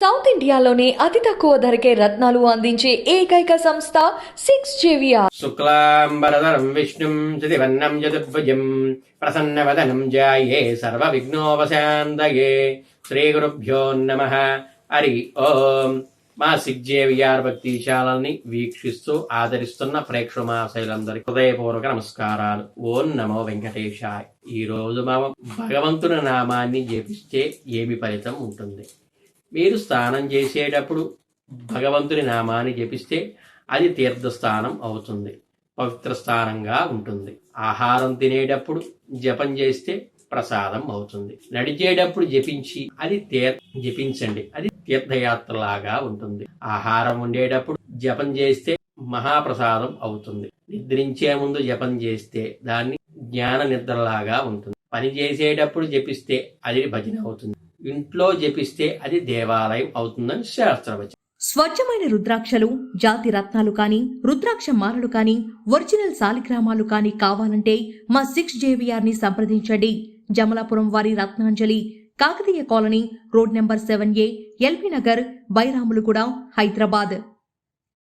South ఇండియాలోనే అతి తక్కువ ధరకే రత్నాలు అందించే ఏకైక సంస్థ సిక్స్ జేవిఆర్. శుక్లాంబరధరం విష్ణుం చతుర్వర్ణం చతుర్భుజం ప్రసన్నవదనం జాయే సర్వవిఘ్నోపశాంతయే. శ్రీగురుభ్యో నమ. హరి ఓం. మా భక్తి భక్తిశాలని వీక్షిస్తూ ఆదరిస్తున్న ప్రేక్షమాశైలందరికీ హృదయపూర్వక నమస్కారాలు. ఓం నమో వెంకటేశాయ్. ఈ రోజు మా భగవంతుని నామాన్ని జపిస్తే ఏమి ఫలితం ఉంటుంది? మీరు స్నానం చేసేటప్పుడు భగవంతుని నామాన్ని జపిస్తే అది తీర్థస్థానం అవుతుంది పవిత్ర స్థానంగా ఉంటుంది. ఆహారం తినేటప్పుడు జపం చేస్తే ప్రసాదం అవుతుంది. నడిచేటప్పుడు జపించి అది తీర్ జపించండి. అది తీర్థయాత్రలాగా ఉంటుంది. ఆహారం ఉండేటప్పుడు జపం చేస్తే మహాప్రసాదం అవుతుంది. నిద్రించే ముందు జపం చేస్తే దాన్ని జ్ఞాన నిద్రలాగా ఉంటుంది. పని చేసేటప్పుడు జపిస్తే అది భజన అవుతుంది. ఇంట్లో జపిస్తే అది దేవాలయం అవుతుందని శాస్త్రవచనం స్వచ్ఛమైన రుద్రాక్షలు జాతి రత్నాలు కాని రుద్రాక్ష మాలలు కాని ఒరిజినల్ సాలిగ్రామాలు కాని కావాలంటే మా సిక్స్ జేవిఆర్ని సంప్రదించండి. జమలాపురం వారి Ratnanjali Kakatiya colony road number seven A LB Nagar Bairamalguda Hyderabad.